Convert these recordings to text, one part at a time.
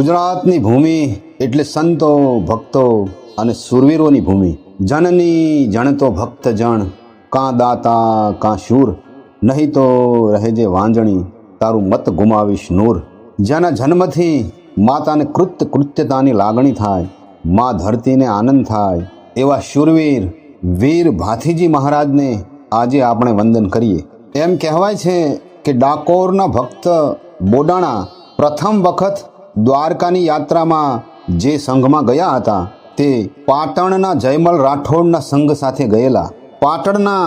ગુજરાતની ભૂમિ એટલે સંતો, ભક્તો અને સુરવીરોની ભૂમિ. જનની જણતો ભક્ત જણ. કાં દાતા, કાં શૂર. નહીં તો રહેજે વાંજણી, તારું મત ગુમાવીશ નૂર. જેના જન્મથી માતાને કૃત્ય કૃત્યતાની લાગણી થાય, મા ધરતીને આનંદ થાય, એવા શૂરવીર, વીર ભાથીજી મહારાજને આજે આપણે વંદન કરીએ. એમ કહેવાય છે કે ડાકોરના ભક્ત બોડાણા પ્રથમ વખત દ્વારકાની યાત્રામાં જે સંઘમાં ગયા હતા, તે પાટણના જયમલ રાઠોડના સંઘ સાથે ગયેલા. પાટણના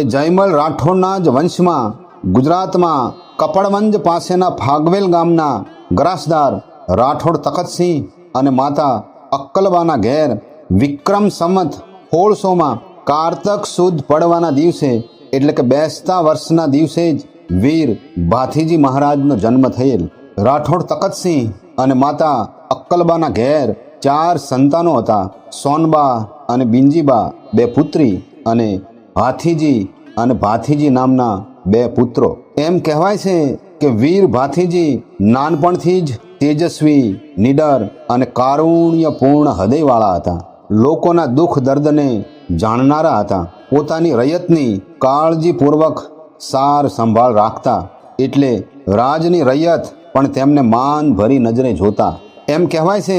એ જયમલ રાઠોડના જ વંશમાં ગુજરાતમાં કપડવંજ પાસેના ફાગવેલ ગામના ગ્રાસદાર રાઠોડ તખતસિંહ અને માતા અક્કલબાના ઘેર વિક્રમ સંમત સોળસોમાં કારતક સુદ પડવાના દિવસે, એટલે કે બેસતા વર્ષના દિવસે જ વીર ભાથીજી મહારાજનો જન્મ થયેલ. રાઠોડ તકતસિંહ અને માતા અક્કલબાના ઘેર ચાર સંતાનો હતા. સોનબા અને બિંજીબા બે પુત્રી અને હાથીજી અને ભાથીજી નામના બે પુત્રો. એમ કહેવાય છે કે વીર ભાથીજી નાનપણથી જ તેજસ્વી, નિડર અને કારુણ્યપૂર્ણ હૃદયવાળા હતા. લોકોના દુઃખ દર્દને જાણનારા હતા. પોતાની રૈયતની કાળજીપૂર્વક સાર સંભાળ રાખતા એટલે રાજની રૈયત પણ તેમને માન ભરી નજરે જોતા એમ કહેવાય છે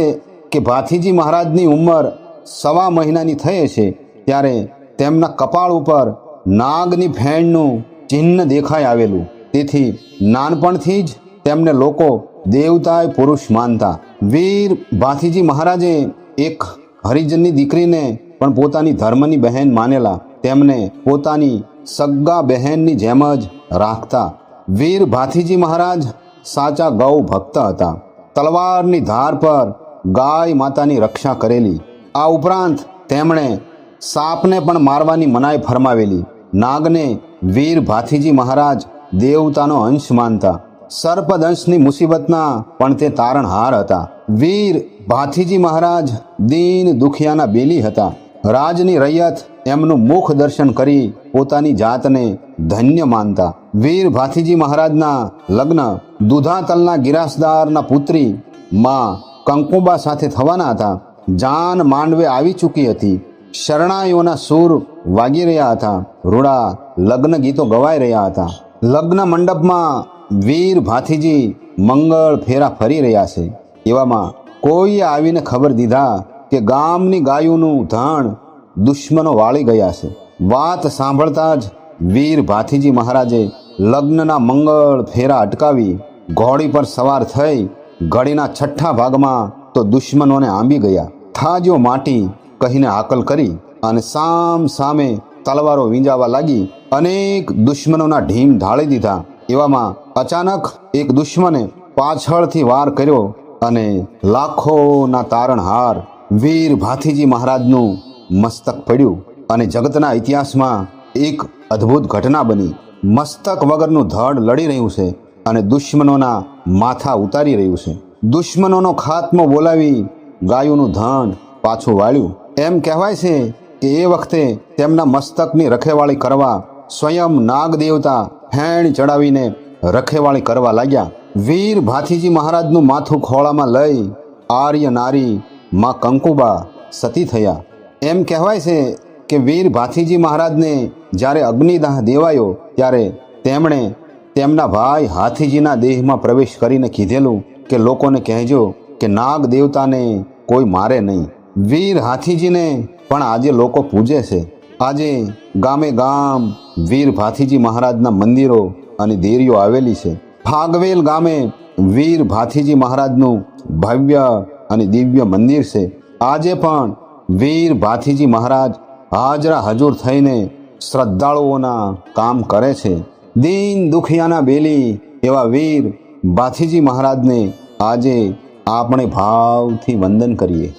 કે ભાથીજી મહારાજની ઉંમર સવા મહિનાની થઈ છે ત્યારે તેમના કપાળ ઉપર નાગની ફેણનું ચિહ્ન દેખાઈ આવેલું. તેથી નાનપણથી જ તેમને લોકો દેવતાય પુરુષ માનતા. વીર ભાથીજી મહારાજે એક હરિજનની દીકરીને પણ પોતાની ધર્મની બહેન માનેલા તેમને પોતાની સગ્ગા બહેનની જેમ જ રાખતા. વીર ભાથીજી મહારાજ સાચા ગૌ ભક્ત હતા. તલવારની ધાર પર ગાય માતાની રક્ષા કરેલી. આ ઉપરાંત તેમણે સાપને પણ મારવાની મનાઈ ફરમાવેલી. નાગને વીર ભાથીજી મહારાજ દેવતાનો અંશ માનતા. સર્પદંશની મુસીબતના પણ તે તારણહાર હતા. વીર ભાથીજી મહારાજ દીન દુખિયાના બેલી હતા. રાજની રૈયત એમનું મુખ દર્શન કરી પોતાની જાતને ધન્ય માનતા. વીર ભાથીજી મહારાજના લગ્ન દુધાતલના ગિરાસદારના પુત્રી માં કંકુબા સાથે થવાના હતા. જાન માંડવે આવી ચૂકી હતી. શરણાઈઓના સૂર વાગી રહ્યા હતા. રૂડા લગ્ન ગીતો ગવાઈ રહ્યા હતા. લગ્ન મંડપમાં વીર ભાથીજી મંગળ ફેરા ફરી રહ્યા છે. એવામાં કોઈએ આવીને ખબર દીધા કે ગામની ગાયોનું ધાણ દુશ્મનો વાળી ગયા છે. વાત સાંભળતા જ વીર ભાથીજી મહારાજે લગ્નના મંગળ ફેરા અટકાવી ઘોડી પર સવાર થઈ ઘડીના છઠ્ઠા ભાગમાં તો દુશ્મનોને આંબી ગયા. થાજો માટી કહીને હાકલ કરી અને સામ સામે તલવારો વીંજાવા લાગી. અનેક દુશ્મનોના ઢીમ ઢાળી દીધા. એવામાં અચાનક એક દુશ્મને પાછળથી વાર કર્યો અને લાખોના તારણહાર વીર ભાથીજી મહારાજનું મસ્તક પડ્યું અને જગતના ઇતિહાસમાં એક અદ્ભુત ઘટના બની. મસ્તક વગરનું ધડ લડી રહ્યું છે. અને દુશ્મનોના માથા ઉતારી રહ્યું છે. દુશ્મનોનો ખાત્મો બોલાવી ગાયોનું ધન પાછું વાળ્યું. એમ કહેવાય છે કે એ વખતે તેમના મસ્તકની રખેવાળી કરવા સ્વયં નાગ દેવતા ફેણ ચડાવીને રખેવાળી કરવા લાગ્યા. વીર ભાથીજી મહારાજનું માથું ખોળામાં લઈ આર્ય નારી માં કંકુબા સતી થયા. એમ કહેવાય છે કે વીર ભાથીજી મહારાજને જ્યારે અગ્નિદાહ દેવાયો, ત્યારે તેમણે તેમના ભાઈ હાથીજીના દેહમાં પ્રવેશ કરીને કીધેલું કે લોકોને કહેજો કે નાગ દેવતાને કોઈ મારે નહીં. વીર હાથીજીને પણ આજે લોકો પૂજે છે. આજે ગામે ગામ વીર ભાથીજી મહારાજના મંદિરો અને દેરીઓ આવેલી છે. ફાગવેલ ગામે વીર ભાથીજી મહારાજનું ભવ્ય અને દિવ્ય મંદિર છે. આજે પણ વીર ભાથીજી મહારાજ હાજરા હજુર થઈને શ્રદ્ધાળુઓના કામ કરે છે. દીન દુખિયાના બેલી એવા વીર ભાથીજી મહારાજને આજે આપણે ભાવથી વંદન કરીએ.